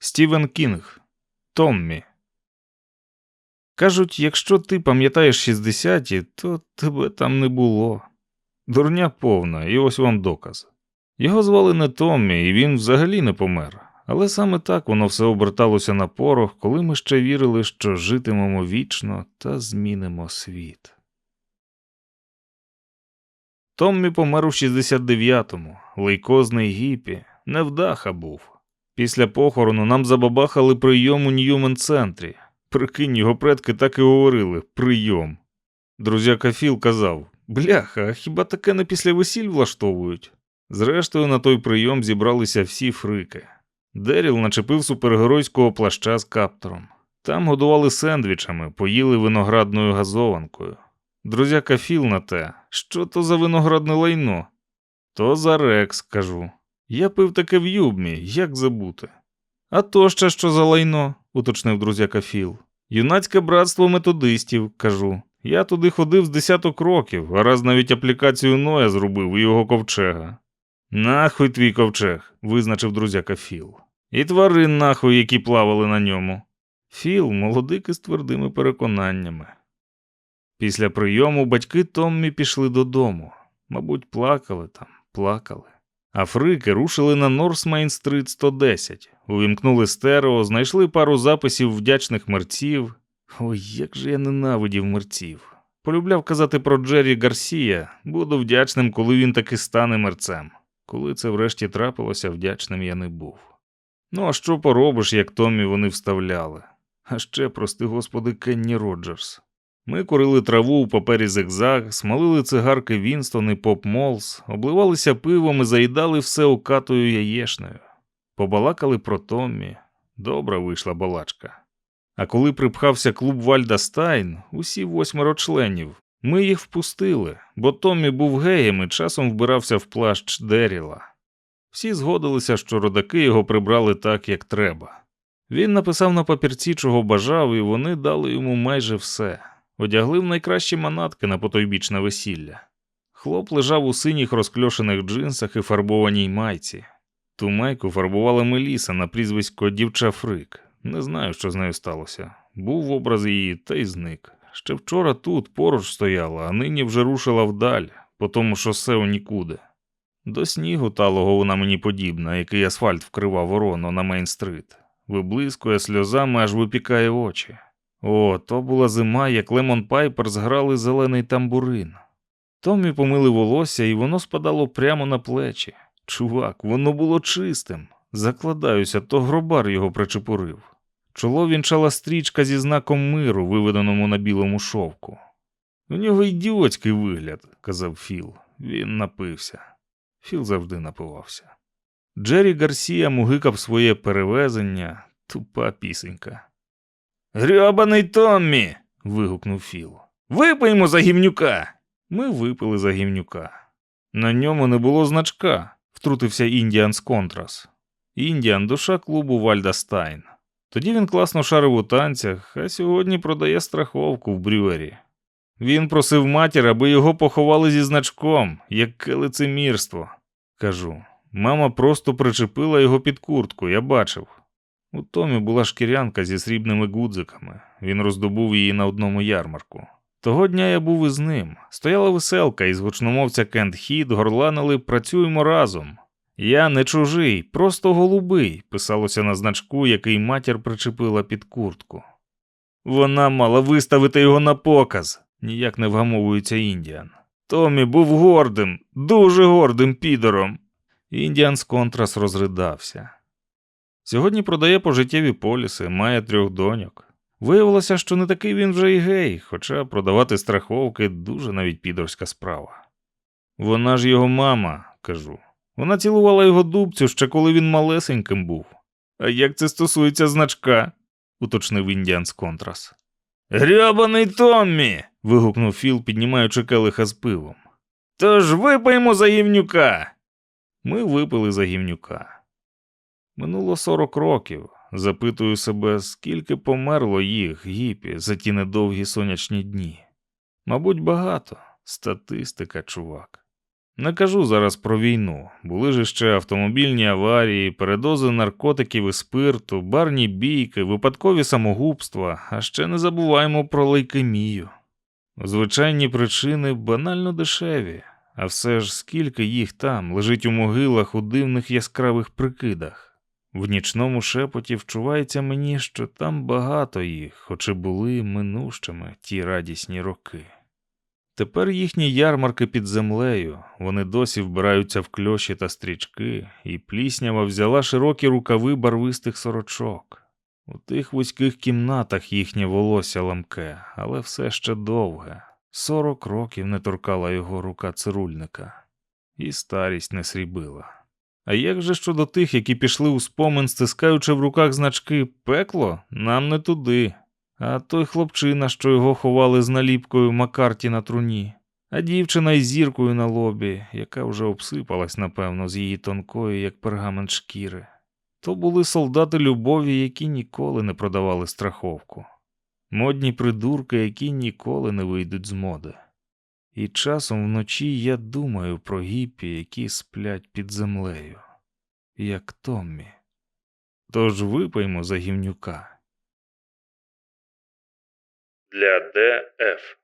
Стівен Кінг. Томмі. Кажуть, якщо ти пам'ятаєш 60-ті, то тебе там не було. Дурня повна, і ось вам доказ. Його звали не Томмі, і він взагалі не помер. Але саме так воно все оберталося на порох, коли ми ще вірили, що житимемо вічно та змінимо світ. Томмі помер у 69-му, лейкозний гіпі, невдаха був. Після похорону нам забабахали прийом у Ньюмен центрі. Прикинь, його предки так і говорили прийом. Друзяка Філ казав Бляха, а хіба таке не після весіль влаштовують? Зрештою, на той прийом зібралися всі фрики. Деріл начепив супергеройського плаща з каптором. Там годували сендвічами, поїли виноградною газованкою. Друзяка Філ на те, що то за виноградне лайно? То за Рекс, кажу. Я пив таке в юбмі, як забути. А то ще що за лайно, уточнив друзяка Філ. Юнацьке братство методистів, кажу. Я туди ходив з десяток років, а раз навіть аплікацію Ноя зробив у його ковчега. Нахуй твій ковчег, визначив друзяка Філ. І тварин нахуй, які плавали на ньому. Філ молодик із твердими переконаннями. Після прийому батьки Томмі пішли додому. Мабуть, плакали там, плакали. А фрики рушили на Норсмейн-стрит 110, увімкнули стерео, знайшли пару записів вдячних мерців. Ой, як же я ненавидів мерців. Полюбляв казати про Джері Гарсія, буду вдячним, коли він таки стане мерцем. Коли це врешті трапилося, вдячним я не був. Ну, а що поробиш, як Томі вони вставляли? А ще, прости господи, Кенні Роджерс. Ми курили траву у папері зигзаг, смалили цигарки Вінстон і Поп Молс, обливалися пивом і заїдали все окатою яєшнею. Побалакали про Томмі. Добра вийшла балачка. А коли припхався клуб Вальда Стайн, усі восьмеро членів, ми їх впустили, бо Томмі був геєм і часом вбирався в плащ Деріла. Всі згодилися, що родаки його прибрали так, як треба. Він написав на папірці, чого бажав, і вони дали йому майже все. Одягли в найкращі манатки на потойбічне весілля. Хлоп лежав у синіх розкльошених джинсах і фарбованій майці. Ту майку фарбувала Меліса на прізвисько Дівча Фрик. Не знаю, що з нею сталося. Був в образ її та й зник. Ще вчора тут поруч стояла, а нині вже рушила вдаль, по тому шосе у нікуди. До снігу талого вона мені подібна, який асфальт вкривав ворону на Мейн-стрит. Виблискує сльозами, аж випікає очі. О, то була зима, як Лемон Пайпер зграли зелений тамбурин. Томі помили волосся, і воно спадало прямо на плечі. Чувак, воно було чистим. Закладаюся, то гробар його причепурив. Чоло вінчала стрічка зі знаком миру, виведеному на білому шовку. У нього ідіотський вигляд, казав Філ. Він напився. Філ завжди напивався. Джері Гарсія мугикав своє перевезення, тупа пісенька. Грьобаний Томмі. вигукнув Філ. Випиймо за гімнюка. Ми випили за гімнюка. На ньому не було значка, втрутився Індіанс Контрас. Індіан душа клубу Вальда Стайн. Тоді він класно шарив у танцях, а сьогодні продає страховку в брюері. Він просив матір, аби його поховали зі значком, яке лицемірство. Кажу, мама просто причепила його під куртку, я бачив. У Томі була шкірянка зі срібними гудзиками. Він роздобув її на одному ярмарку. Того дня я був із ним. Стояла веселка, із гучномовця Кент Хід горланили Працюємо разом. Я не чужий, просто голубий, писалося на значку, який матір причепила під куртку. Вона мала виставити його на показ, ніяк не вгамовується Індіан. Томі був гордим, дуже гордим підором. Індіан з контрас розридався. Сьогодні продає пожиттєві поліси, має трьох доньок. Виявилося, що не такий він вже і гей, хоча продавати страховки дуже навіть підорська справа. Вона ж його мама, кажу. Вона цілувала його дубцю ще коли він малесеньким був. А як це стосується значка? уточнив індіан з контрас. Грьобаний Томмі. вигукнув Філ, піднімаючи келиха з пивом. Тож випиймо за гівнюка. Ми випили за гівнюка. Минуло сорок років. Запитую себе, скільки померло їх, гіпі, за ті недовгі сонячні дні. Мабуть, багато. Статистика, чувак. Не кажу зараз про війну. Були ж ще автомобільні аварії, передози наркотиків і спирту, барні бійки, випадкові самогубства, а ще не забуваємо про лейкемію. Звичайні причини банально дешеві, а все ж скільки їх там лежить у могилах у дивних яскравих прикидах. В нічному шепоті вчувається мені, що там багато їх, хоч і були минущими ті радісні роки. Тепер їхні ярмарки під землею, вони досі вбираються в кльоші та стрічки, і пліснява взяла широкі рукави барвистих сорочок. У тих вузьких кімнатах їхнє волосся ламке, але все ще довге. Сорок років не торкала його рука цирульника, і старість не срібила. А як же щодо тих, які пішли у спомин, стискаючи в руках значки пекло, нам не туди. А той хлопчина, що його ховали з наліпкою Макарті на труні, а дівчина із зіркою на лобі, яка вже обсипалась, напевно, з її тонкої, як пергамент шкіри. То були солдати любові, які ніколи не продавали страховку, модні придурки, які ніколи не вийдуть з моди. І часом вночі я думаю про гіпі, які сплять під землею, як Томмі. Тож випиймо за гівнюка. Для ДФ